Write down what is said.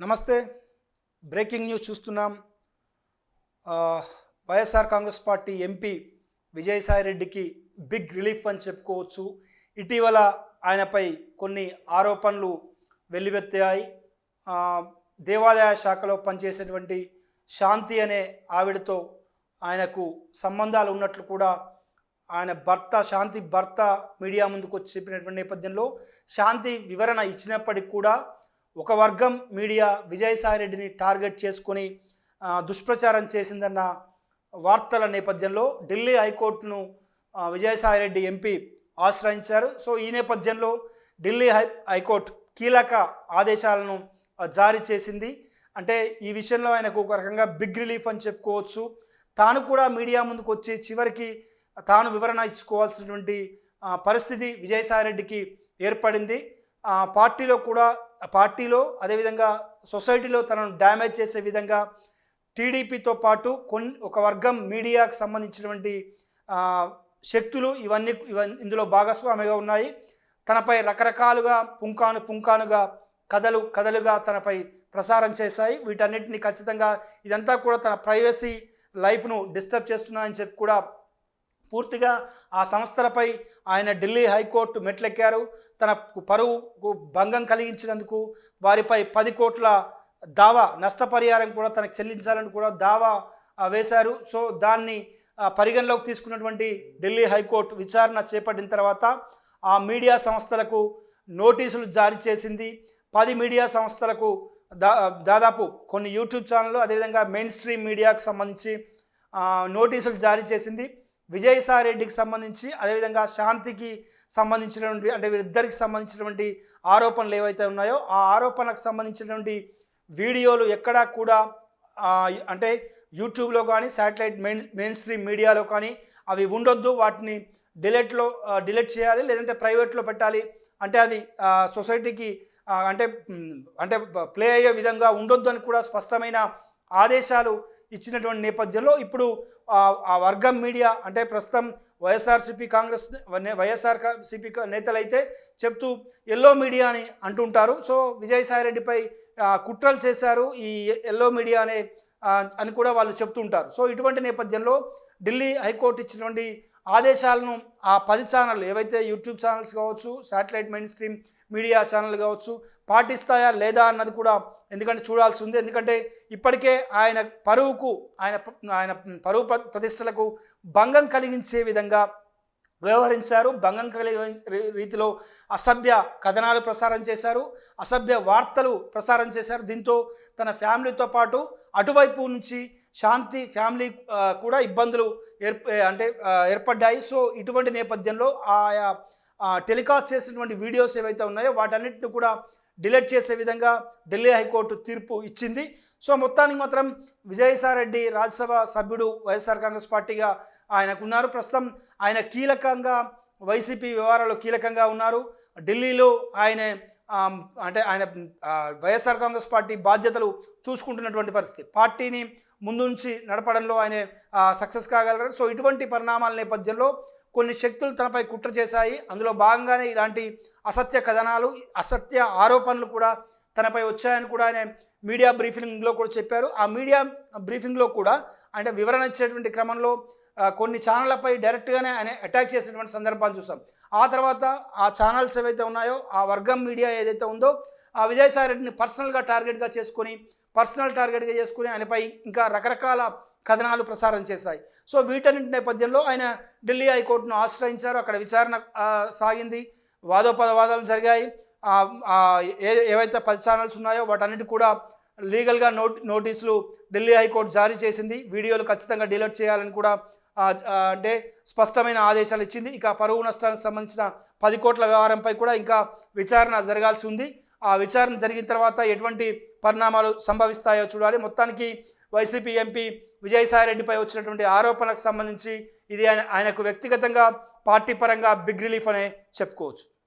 నమస్తే. Breaking news చూస్తున్నాం. YSR Congress party MP Vijayasai రెడ్డికి బిగ్ రిలీఫ్ అని చెప్పుకోవచ్చు. ఇటీవల ఆయనపై కొన్ని ఆరోపణలు వెల్లువెత్తాయి. దేవాదాయ శాఖలో పనిచేసేటువంటి శాంతి అనే ఆవిడతో ఆయనకు సంబంధాలు ఉన్నట్లు కూడా ఆయన భర్త శాంతి భర్త మీడియా ముందుకు వచ్చి చెప్పినటువంటి నేపథ్యంలో శాంతి వివరణ ఇచ్చినప్పటికీ కూడా ఒక వర్గం మీడియా విజయసాయి రెడ్డిని టార్గెట్ చేసుకొని దుష్ప్రచారం చేసిందన్న వార్తల నేపథ్యంలో ఢిల్లీ హైకోర్టును విజయసాయిరెడ్డి విజయసాయి రెడ్డి ఎంపీ ఆశ్రయించారు. సో ఈ నేపథ్యంలో ఢిల్లీ హై హైకోర్టు కీలక ఆదేశాలను జారీ చేసింది. అంటే ఈ విషయంలో ఆయనకు ఒక రకంగా బిగ్ రిలీఫ్ అని చెప్పుకోవచ్చు. తాను కూడా మీడియా ముందుకు వచ్చి చివరికి తాను వివరణ ఇచ్చుకోవాల్సినటువంటి పరిస్థితి విజయసాయి రెడ్డికి ఏర్పడింది. పార్టీలో కూడా పార్టీలో అదేవిధంగా సొసైటీలో తనను డ్యామేజ్ చేసే విధంగా టీడీపీతో పాటు కొన్ని ఒక వర్గం మీడియాకు సంబంధించినటువంటి శక్తులు ఇవన్నీ ఇవన్నీ ఇందులో భాగస్వామిగా ఉన్నాయి. తనపై రకరకాలుగా పుంకాను పుంకానుగా కథలు కథలుగా తనపై ప్రసారం చేశాయి. వీటన్నిటిని ఖచ్చితంగా ఇదంతా కూడా తన ప్రైవసీ లైఫ్ను డిస్టర్బ్ చేస్తున్నాయని చెప్పి కూడా పూర్తిగా ఆ సంస్థలపై ఆయన ఢిల్లీ హైకోర్టు మెట్లెక్కారు. తన పరువుకు భంగం కలిగించినందుకు వారిపై పది కోట్ల దావా నష్టపరిహారం కూడా తనకు చెల్లించాలని కూడా దావా వేశారు. సో దాన్ని పరిగణలోకి తీసుకున్నటువంటి ఢిల్లీ హైకోర్టు విచారణ చేపట్టిన తర్వాత ఆ మీడియా సంస్థలకు నోటీసులు జారీ చేసింది. పది మీడియా సంస్థలకు దా దాదాపు కొన్ని యూట్యూబ్ ఛానళ్ళు అదేవిధంగా మెయిన్ స్ట్రీమ్ మీడియాకు సంబంధించి నోటీసులు జారీ చేసింది. విజయసాయి రెడ్డికి సంబంధించి అదేవిధంగా శాంతికి సంబంధించినటువంటి అంటే వీరిద్దరికి సంబంధించినటువంటి ఆరోపణలు ఏవైతే ఉన్నాయో ఆ ఆరోపణలకు సంబంధించినటువంటి వీడియోలు ఎక్కడా కూడా అంటే యూట్యూబ్లో కానీ శాటిలైట్ మెయిన్ మెయిన్ స్ట్రీమ్ మీడియాలో కానీ అవి ఉండొద్దు. వాటిని డిలీట్లో డిలీట్ చేయాలి లేదంటే ప్రైవేట్లో పెట్టాలి. అంటే అది సొసైటీకి అంటే అంటే ప్లే అయ్యే విధంగా ఉండొద్దు అని కూడా స్పష్టమైన ఆదేశాలు ఇచ్చినటువంటి నేపథ్యంలో ఇప్పుడు ఆ వర్గం మీడియా అంటే ప్రస్తుతం వైఎస్ఆర్సీపీ కాంగ్రెస్ వైఎస్ఆర్ సిపి నేతలు అయితే చెప్తూ ఎల్లో మీడియా అని అంటుంటారు. సో విజయసాయి రెడ్డిపై కుట్రలు చేశారు ఈ ఎల్లో మీడియా అనే అని కూడా వాళ్ళు చెప్తుంటారు. సో ఇటువంటి నేపథ్యంలో ఢిల్లీ హైకోర్టు ఇచ్చినటువంటి ఆదేశాలను ఆ పది ఛానల్ ఏవైతే యూట్యూబ్ ఛానల్స్ కావచ్చు satellite mainstream media channel కావచ్చు పాటిస్తాయా లేదా అన్నది కూడా ఎందుకంటే చూడాల్సి ఉంది. ఎందుకంటే ఇప్పటికే ఆయన పరువుకు ఆయన ఆయన పరువు ప్రతిష్టలకు భంగం కలిగించే విధంగా వ్యవహరించారు. భంగం కలిగే రీతిలో అసభ్య కథనాలు ప్రసారం చేశారు. అసభ్య వార్తలు ప్రసారం చేశారు. దీంతో తన ఫ్యామిలీతో పాటు అటువైపు నుంచి శాంతి ఫ్యామిలీ కూడా ఇబ్బందులు ఏర్ప అంటే ఏర్పడ్డాయి. సో ఇటువంటి నేపథ్యంలో ఆయా టెలికాస్ట్ చేసినటువంటి వీడియోస్ ఏవైతే ఉన్నాయో వాటన్నిటిని కూడా డిలీట్ చేసే విధంగా ఢిల్లీ హైకోర్టు తీర్పు ఇచ్చింది. సో మొత్తానికి మాత్రం విజయసాయిరెడ్డి రాజ్యసభ సభ్యుడు వైఎస్ఆర్ కాంగ్రెస్ పార్టీగా ఆయనకున్నారు. ప్రస్తుతం ఆయన కీలకంగా వైసీపీ వ్యవహారాల్లో కీలకంగా ఉన్నారు. ఢిల్లీలో ఆయన అంటే ఆయన వైఎస్ఆర్ కాంగ్రెస్ పార్టీ బాధ్యతలు చూసుకుంటున్నటువంటి పరిస్థితి. పార్టీని ముందు నుంచి నడపడంలో ఆయన సక్సెస్ కాగలరు. సో ఇటువంటి పరిణామాల నేపథ్యంలో కొన్ని శక్తులు తనపై కుట్ర చేశాయి. అందులో భాగంగానే ఇలాంటి అసత్య కథనాలు అసత్య ఆరోపణలు కూడా తనపై వచ్చాయని కూడా ఆయన మీడియా బ్రీఫింగ్లో కూడా చెప్పారు. ఆ మీడియా బ్రీఫింగ్లో కూడా అంటే వివరణ ఇచ్చేటువంటి క్రమంలో కొన్ని ఛానళ్ళపై డైరెక్ట్గానే ఆయన అటాక్ చేసినటువంటి సందర్భాన్ని చూసాం. ఆ తర్వాత ఆ ఛానల్స్ ఏవైతే ఉన్నాయో ఆ వర్గం మీడియా ఏదైతే ఉందో ఆ విజయసాయి రెడ్డిని పర్సనల్గా టార్గెట్గా చేసుకొని పర్సనల్ టార్గెట్గా చేసుకుని ఆయనపై ఇంకా రకరకాల కథనాలు ప్రసారం చేశాయి. సో వీటన్నింటి నేపథ్యంలో ఆయన ఢిల్లీ హైకోర్టును ఆశ్రయించారు. అక్కడ విచారణ సాగింది. వాదోపవాదాలు జరిగాయి. ఏ ఏవైతే పది ఛానల్స్ ఉన్నాయో వాటన్నిటి కూడా లీగల్గా నోట్ నోటీసులు ఢిల్లీ హైకోర్టు జారీ చేసింది. వీడియోలు ఖచ్చితంగా డిలీట్ చేయాలని కూడా అంటే స్పష్టమైన ఆదేశాలు ఇచ్చింది. ఇక పరువు నష్టానికి సంబంధించిన పది కోట్ల వ్యవహారంపై కూడా ఇంకా విచారణ జరగాల్సి ఉంది. ఆ విచారణ జరిగిన తర్వాత ఎటువంటి పరిణామాలు సంభవిస్తాయో చూడాలి. మొత్తానికి వైసీపీ ఎంపీ విజయసాయి రెడ్డిపై వచ్చినటువంటి ఆరోపణలకు సంబంధించి ఇది ఆయన ఆయనకు వ్యక్తిగతంగా పార్టీ పరంగా బిగ్ రిలీఫ్ అనే చెప్పుకోవచ్చు.